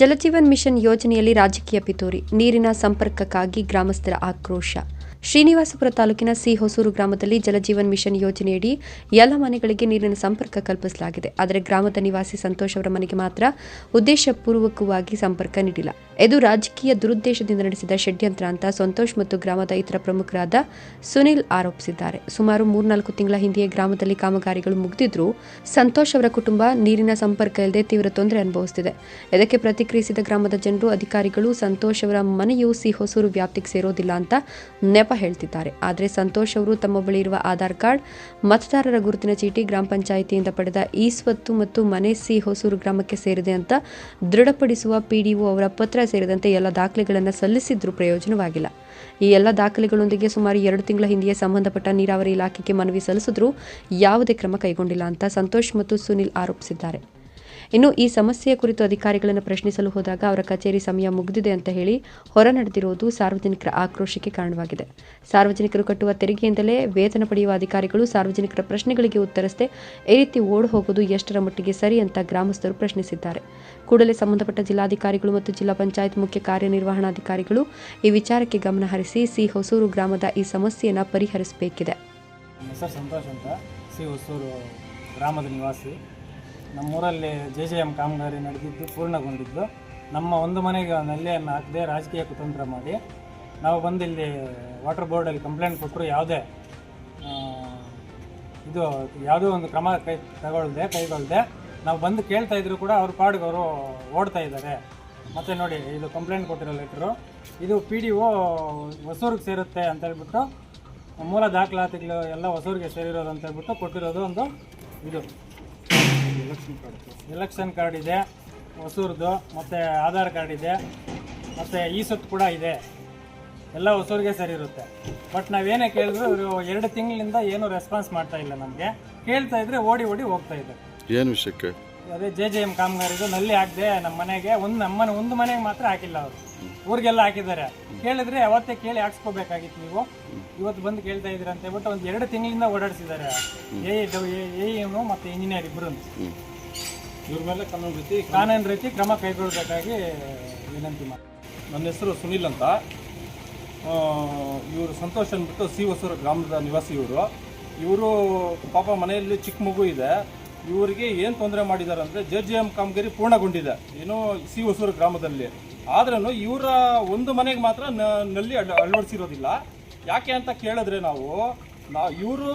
Jal Jeevan mission ಯೋಜನೆಯಲ್ಲಿ ರಾಜಕೀಯ ಪಿತೂರಿ ನೀರಿನ ಸಂಪರ್ಕಕ್ಕಾಗಿ ಗ್ರಾಮಸ್ಥರ ಆಕ್ರೋಶ. ಶ್ರೀನಿವಾಸಪುರ ತಾಲೂಕಿನ ಸಿ ಹೊಸೂರು ಗ್ರಾಮದಲ್ಲಿ ಜಲಜೀವನ್ ಮಿಷನ್ ಯೋಜನೆಯಡಿ ಎಲ್ಲ ಮನೆಗಳಿಗೆ ನೀರಿನ ಸಂಪರ್ಕ ಕಲ್ಪಿಸಲಾಗಿದೆ. ಆದರೆ ಗ್ರಾಮದ ನಿವಾಸಿ ಸಂತೋಷ್ ಅವರ ಮನೆಗೆ ಮಾತ್ರ ಉದ್ದೇಶಪೂರ್ವಕವಾಗಿ ಸಂಪರ್ಕ ನೀಡಿಲ್ಲ. ಇದು ರಾಜಕೀಯ ದುರುದ್ದೇಶದಿಂದ ನಡೆಸಿದ ಷಡ್ಯಂತ್ರ ಅಂತ ಸಂತೋಷ್ ಮತ್ತು ಗ್ರಾಮದ ಇತರ ಪ್ರಮುಖರಾದ ಸುನಿಲ್ ಆರೋಪಿಸಿದ್ದಾರೆ. ಸುಮಾರು ಮೂರ್ನಾಲ್ಕು ತಿಂಗಳ ಹಿಂದೆಯೇ ಗ್ರಾಮದಲ್ಲಿ ಕಾಮಗಾರಿಗಳು ಮುಗಿದಿದ್ರೂ ಸಂತೋಷ್ ಅವರ ಕುಟುಂಬ ನೀರಿನ ಸಂಪರ್ಕ ಇಲ್ಲದೆ ತೀವ್ರ ತೊಂದರೆ ಅನುಭವಿಸುತ್ತಿದೆ ಇದಕ್ಕೆ ಪ್ರತಿಕ್ರಿಯಿಸಿದ ಗ್ರಾಮದ ಜನರು, ಅಧಿಕಾರಿಗಳು, ಸಂತೋಷ್ ಅವರ ಮನೆಯು ಸಿ ಹೊಸೂರು ವ್ಯಾಪ್ತಿಗೆ ಸೇರೋದಿಲ್ಲ ಅಂತ ನೆಪ ಹೇಳ್ತಿದ್ದಾರೆ. ಆದರೆ ಸಂತೋಷ್ ಅವರು ತಮ್ಮ ಬಳಿ ಇರುವ ಆಧಾರ್ ಕಾರ್ಡ್, ಮತದಾರರ ಗುರುತಿನ ಚೀಟಿ, ಗ್ರಾಮ ಪಂಚಾಯಿತಿಯಿಂದ ಪಡೆದ ಈ ಸ್ವತ್ತು ಮತ್ತು ಮನೆ ಸಿ ಹೊಸೂರು ಗ್ರಾಮಕ್ಕೆ ಸೇರಿದೆ ಅಂತ ದೃಢಪಡಿಸುವ ಪಿಡಿಒ ಅವರ ಪತ್ರ ಸೇರಿದಂತೆ ಎಲ್ಲ ದಾಖಲೆಗಳನ್ನು ಸಲ್ಲಿಸಿದ್ರೂ ಪ್ರಯೋಜನವಾಗಿಲ್ಲ. ಈ ಎಲ್ಲ ದಾಖಲೆಗಳೊಂದಿಗೆ ಸುಮಾರು ಎರಡು ತಿಂಗಳ ಹಿಂದೆಯೇ ಸಂಬಂಧಪಟ್ಟ ನೀರಾವರಿ ಇಲಾಖೆಗೆ ಮನವಿ ಸಲ್ಲಿಸಿದ್ರೂ ಯಾವುದೇ ಕ್ರಮ ಕೈಗೊಂಡಿಲ್ಲ ಅಂತ ಸಂತೋಷ್ ಮತ್ತು ಸುನಿಲ್ ಆರೋಪಿಸಿದ್ದಾರೆ. ಇನ್ನು ಈ ಸಮಸ್ಯೆಯ ಕುರಿತು ಅಧಿಕಾರಿಗಳನ್ನು ಪ್ರಶ್ನಿಸಲು ಹೋದಾಗ ಅವರ ಕಚೇರಿ ಸಮಯ ಮುಗಿದಿದೆ ಅಂತ ಹೇಳಿ ಹೊರ ನಡೆದಿರುವುದು ಸಾರ್ವಜನಿಕರ ಆಕ್ರೋಶಕ್ಕೆ ಕಾರಣವಾಗಿದೆ. ಸಾರ್ವಜನಿಕರು ಕಟ್ಟುವ ತೆರಿಗೆಯಿಂದಲೇ ವೇತನ ಪಡೆಯುವ ಅಧಿಕಾರಿಗಳು ಸಾರ್ವಜನಿಕರ ಪ್ರಶ್ನೆಗಳಿಗೆ ಉತ್ತರಿಸದೆ ಈ ರೀತಿ ಓಡ್ ಹೋಗುವುದು ಎಷ್ಟರ ಮಟ್ಟಿಗೆ ಸರಿ ಅಂತ ಗ್ರಾಮಸ್ಥರು ಪ್ರಶ್ನಿಸಿದ್ದಾರೆ. ಕೂಡಲೇ ಸಂಬಂಧಪಟ್ಟ ಜಿಲ್ಲಾಧಿಕಾರಿಗಳು ಮತ್ತು ಜಿಲ್ಲಾ ಪಂಚಾಯತ್ ಮುಖ್ಯ ಕಾರ್ಯನಿರ್ವಹಣಾಧಿಕಾರಿಗಳು ಈ ವಿಚಾರಕ್ಕೆ ಗಮನ ಹರಿಸಿ ಸಿ ಹೊಸೂರು ಗ್ರಾಮದ ಈ ಸಮಸ್ಯೆಯನ್ನು ಪರಿಹರಿಸಬೇಕಿದೆ. ಸಂತೋಷ್ ಅಂತ. ಸಿ ಹೊಸೂರು ಗ್ರಾಮದ ನಿವಾಸಿ. ನಮ್ಮೂರಲ್ಲಿ ಜೆ ಜೆ ಎಂ ಕಾಮಗಾರಿ ನಡೆದಿದ್ದು, ಪೂರ್ಣಗೊಂಡಿದ್ದು. ನಮ್ಮ ಒಂದು ಮನೆಗೆ ನೆಲ್ಲೆಯನ್ನು ಹಾಕದೆ ರಾಜಕೀಯ ಕುತಂತ್ರ ಮಾಡಿ ನಾವು ಬಂದು ಇಲ್ಲಿ ವಾಟರ್ ಬೋರ್ಡಲ್ಲಿ ಕಂಪ್ಲೇಂಟ್ ಕೊಟ್ಟರು, ಯಾವುದೇ ಇದು ಯಾವುದೋ ಒಂದು ಕ್ರಮ ಕೈ ತಗೊಳ್ದೆ ಕೈಗೊಳ್ಳದೆ ನಾವು ಬಂದು ಕೇಳ್ತಾ ಇದ್ರು ಕೂಡ ಅವ್ರ ಪಾಡಿಗೆ ಅವರು ಓಡ್ತಾ ಇದ್ದಾರೆ. ಮತ್ತು ನೋಡಿ, ಇದು ಕಂಪ್ಲೇಂಟ್ ಕೊಟ್ಟಿರೋ ಲೆಟ್ರು ಇದು ಪಿ ಡಿ ಒ ಹೊಸೂರಿಗೆ ಸೇರುತ್ತೆ ಅಂತ ಹೇಳ್ಬಿಟ್ಟು, ಮೂಲ ದಾಖಲಾತಿಗಳು ಎಲ್ಲ ಹೊಸೂರಿಗೆ ಸೇರಿರೋದು ಅಂತ ಹೇಳ್ಬಿಟ್ಟು ಕೊಟ್ಟಿರೋದು ಒಂದು ಇದು. ಎಲೆಕ್ಷನ್ ಕಾರ್ಡ್ ಇದೆ ಹೊಸೂರ್ದು ಮತ್ತು ಆಧಾರ್ ಕಾರ್ಡ್ ಇದೆ ಮತ್ತು ಈ ಸೊತ್ತು ಕೂಡ ಇದೆ. ಎಲ್ಲ ಹೊಸೂರಿಗೆ ಸರಿ ಇರುತ್ತೆ ಬಟ್ ನಾವೇನೇ ಕೇಳಿದ್ರು ಇವರು ಎರಡು ತಿಂಗಳಿಂದ ಏನು ರೆಸ್ಪಾನ್ಸ್ ಮಾಡ್ತಾ ಇಲ್ಲ ನಮಗೆ. ಕೇಳ್ತಾ ಇದ್ರೆ ಓಡಿ ಓಡಿ ಹೋಗ್ತಾ ಇದೆ. ಏನು ವಿಷಯಕ್ಕೆ? ಅದೇ ಜೆ ಜೆ ಎಂ ಕಾಮಗಾರಿದು ನಲ್ಲಿ ಹಾಕಿದೆ ನಮ್ಮ ಮನೆಗೆ ಒಂದು ನಮ್ಮನೆ ಒಂದು ಮನೆಗೆ ಮಾತ್ರ ಹಾಕಿಲ್ಲ ಅವರು. ಊರಿಗೆಲ್ಲ ಹಾಕಿದ್ದಾರೆ. ಕೇಳಿದ್ರೆ ಅವತ್ತೇ ಕೇಳಿ ಹಾಕ್ಸ್ಕೋಬೇಕಾಗಿತ್ತು ನೀವು. ಇವತ್ತು ಬಂದು ಕೇಳ್ತಾ ಇದ್ದೀರ ಅಂತ ಹೇಳ್ಬಿಟ್ಟು ಒಂದು ಎರಡು ತಿಂಗಳಿಂದ ಓಡಾಡಿಸಿದ್ದಾರೆ. ಎ ಎ ಎಂ ಮತ್ತು ಇಂಜಿನಿಯರ್ ಇಬ್ಬರು ಇವ್ರ ಮೇಲೆ ಕಾನೂನು ರೀತಿ ಕಾನೂನು ರೀತಿ ಕ್ರಮ ಕೈಗೊಳ್ಳಬೇಕಾಗಿ ವಿನಂತಿ ಮಾಡಿ ನನ್ನ ಹೆಸರು ಸುನಿಲ್ ಅಂತ. ಇವರು ಸಂತೋಷ್ ಅಂದ್ಬಿಟ್ಟು ಸಿ ಹೊಸೂರು ಗ್ರಾಮದ ನಿವಾಸಿ ಇವರು. ಇವರು ಪಾಪ ಮನೆಯಲ್ಲಿ ಚಿಕ್ಕ ಮಗು ಇದೆ. ಇವರಿಗೆ ಏನು ತೊಂದರೆ ಮಾಡಿದ್ದಾರೆ ಅಂದರೆ ಜೆ ಜೆ ಎಂ ಕಾಮಗಾರಿ ಪೂರ್ಣಗೊಂಡಿದೆ. ಏನೋ ಸಿ ಹೊಸೂರು ಗ್ರಾಮದಲ್ಲಿ. ಆದ್ರೂ ಇವರ ಒಂದು ಮನೆಗೆ ಮಾತ್ರ ನ- ನಲ್ಲಿ ಅಳ ಅಳವಡಿಸಿರೋದಿಲ್ಲ. ಯಾಕೆ ಅಂತ ಕೇಳಿದ್ರೆ ನಾವು ನಾ ಇವರು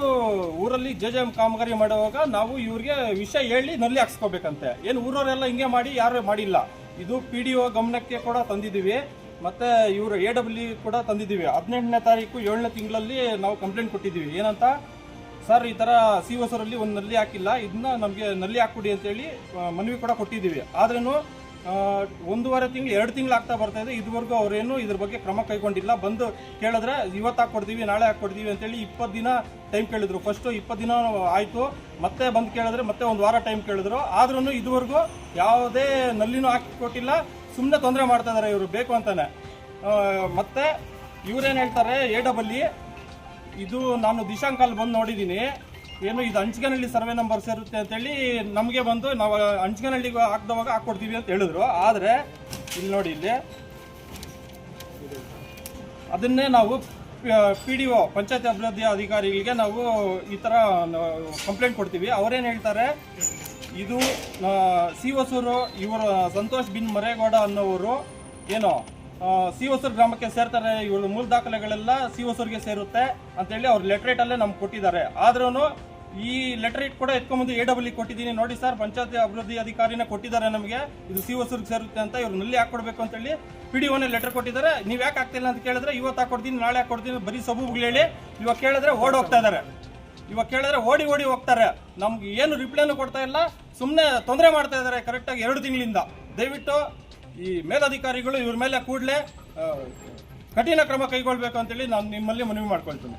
ಊರಲ್ಲಿ ಜೆ ಜೆ ಎಂ ಕಾಮಗಾರಿ ಮಾಡುವಾಗ ನಾವು ಇವ್ರಿಗೆ ವಿಷಯ ಹೇಳಿ ನಲ್ಲಿ ಹಾಕ್ಸ್ಕೋಬೇಕಂತೆ. ಏನು ಊರವರೆಲ್ಲ ಹಿಂಗೆ ಮಾಡಿ, ಯಾರು ಮಾಡಿಲ್ಲ. ಇದು ಪಿ ಡಿ ಒ ಗಮನಕ್ಕೆ ಕೂಡ ತಂದಿದ್ದೀವಿ. ಮತ್ತೆ ಇವರು ಎ ಡಬ್ಲ್ಯೂ ಕೂಡ ತಂದಿದ್ದೀವಿ. ಹದಿನೆಂಟನೇ ತಾರೀಕು ಏಳನೇ ತಿಂಗಳಲ್ಲಿ ನಾವು ಕಂಪ್ಲೇಂಟ್ ಕೊಟ್ಟಿದ್ದೀವಿ. ಏನಂತ? ಸರ್, ಈ ಥರ ಸಿ ಒಸರಲ್ಲಿ ಒಂದು ನಲ್ಲಿ ಹಾಕಿಲ್ಲ. ಇದನ್ನ ನಮಗೆ ನಲ್ಲಿ ಹಾಕ್ಬಿಡಿ ಅಂತೇಳಿ ಮನವಿ ಕೂಡ ಕೊಟ್ಟಿದ್ದೀವಿ. ಆದ್ರೂ ಒಂದೂವರೆ ತಿಂಗಳು, ಎರಡು ತಿಂಗಳು ಆಗ್ತಾ ಬರ್ತಾ ಇದೆ. ಇದುವರೆಗೂ ಅವರೇನು ಇದ್ರ ಬಗ್ಗೆ ಕ್ರಮ ಕೈಗೊಂಡಿಲ್ಲ. ಬಂದು ಕೇಳಿದ್ರೆ, ಇವತ್ತು ಹಾಕ್ಕೊಡ್ತೀವಿ, ನಾಳೆ ಹಾಕ್ಕೊಡ್ತೀವಿ ಅಂತೇಳಿ ಇಪ್ಪತ್ತು ದಿನ ಟೈಮ್ ಕೇಳಿದ್ರು. ಫಸ್ಟು ಇಪ್ಪತ್ತು ದಿನ ಆಯಿತು. ಮತ್ತೆ ಬಂದು ಕೇಳಿದ್ರೆ ಮತ್ತೆ ಒಂದು ವಾರ ಟೈಮ್ ಕೇಳಿದ್ರು. ಆದ್ರೂ ಇದುವರೆಗೂ ಯಾವುದೇ ನಲ್ಲಿನೂ ಹಾಕಿ ಕೊಟ್ಟಿಲ್ಲ ಸುಮ್ಮನೆ ತೊಂದರೆ ಮಾಡ್ತಾ ಇದ್ದಾರೆ ಇವರು. ಬೇಕು ಅಂತಾನೆ. ಮತ್ತೆ ಇವ್ರೇನು ಹೇಳ್ತಾರೆ, ಎ ಡಬಲ್ಲಿ ಇದು ನಾನು ದಿಶಾಂಕಲ್ಲಿ ಬಂದು ನೋಡಿದ್ದೀನಿ ಏನು, ಇದು ಅಂಚಕನಳ್ಳಿ ಸರ್ವೆ ನಂಬರ್ ಸೇರುತ್ತೆ ಅಂತೇಳಿ ನಮಗೆ ಬಂದು ನಾವು ಅಂಚಿಗೆನಹಳ್ಳಿಗೆ ಹಾಕ್ದವಾಗ ಹಾಕ್ಕೊಡ್ತೀವಿ ಅಂತ ಹೇಳಿದ್ರು. ಆದರೆ, ಇಲ್ಲಿ ನೋಡಿ ಇಲ್ಲಿ. ಅದನ್ನೇ ನಾವು ಪಿ ಡಿ ಒ ಪಂಚಾಯತ್ ಅಭಿವೃದ್ಧಿ ಅಧಿಕಾರಿಗಳಿಗೆ ನಾವು ಈ ಥರ ಕಂಪ್ಲೇಂಟ್ ಕೊಡ್ತೀವಿ. ಅವರೇನು ಹೇಳ್ತಾರೆ? ಇದು ಸಿ ಹೊಸೂರು ಇವರು ಸಂತೋಷ್ ಬಿನ್ ಮರೇಗೌಡ ಅನ್ನೋರು, ಏನು ಸಿ ಹೊಸೂರು ಗ್ರಾಮಕ್ಕೆ ಸೇರ್ತಾರೆ ಇವಳು ಮೂಲ ದಾಖಲೆಗಳೆಲ್ಲ ಸಿ ಹೊಸೂರಿಗೆ ಸೇರುತ್ತೆ ಅಂತೇಳಿ ಅವ್ರು ಲೆಟ್ರೇಟ್ ಅಲ್ಲೇ ನಮ್ಗೆ ಕೊಟ್ಟಿದ್ದಾರೆ. ಆದ್ರೂ ಈ ಲೆಟ್ರೇಟ್ ಕೂಡ ಎತ್ಕೊಂಬಂದು ಎ ಡಬ್ಲ್ಯೂ ಕೊಟ್ಟಿದ್ದೀನಿ. ನೋಡಿ ಸರ್, ಪಂಚಾಯತ್ ಅಭಿವೃದ್ಧಿ ಅಧಿಕಾರಿನೇ ಕೊಟ್ಟಿದ್ದಾರೆ ನಮಗೆ. ಇದು ಸಿ ಹೊಸೂರಿಗೆ ಸೇರುತ್ತೆ ಅಂತ ಇವ್ರು ನಲ್ಲಿ ಹಾಕೊಡ್ಬೇಕು ಅಂತೇಳಿ ಪಿ ಡಿ ಒನೇ ಲೆಟರ್ ಕೊಟ್ಟಿದ್ದಾರೆ. ನೀವು ಯಾಕೆ ಆಗ್ತಿಲ್ಲ ಅಂತ ಕೇಳಿದ್ರೆ, ಇವತ್ತು ಹಾಕೊಡ್ತೀನಿ, ನಾಳೆ ಹಾಕೊಡ್ತೀನಿ, ಬರೀ ಸಬೂಬ್ಗಳು ಹೇಳಿ. ಇವಾಗ ಕೇಳಿದ್ರೆ ಓಡ್ ಹೋಗ್ತಾ ಇದ್ದಾರೆ ಇವಾಗ ಕೇಳಿದ್ರೆ ಓಡಿ ಓಡಿ ಹೋಗ್ತಾರೆ. ನಮ್ಗೆ ಏನು ರಿಪ್ಲೈನು ಕೊಡ್ತಾ ಇಲ್ಲ. ಸುಮ್ಮನೆ ತೊಂದರೆ ಮಾಡ್ತಾ ಇದ್ದಾರೆ ಕರೆಕ್ಟಾಗಿ ಎರಡು ತಿಂಗಳಿಂದ. ದಯವಿಟ್ಟು ಈ ಮೇಲಧಿಕಾರಿಗಳು ಇವ್ರ ಮೇಲೆ ಕೂಡಲೇ ಕಠಿಣ ಕ್ರಮ ಕೈಗೊಳ್ಬೇಕು ಅಂತೇಳಿ ನಾನು ನಿಮ್ಮಲ್ಲಿ ಮನವಿ ಮಾಡ್ಕೊಳ್ತೀನಿ.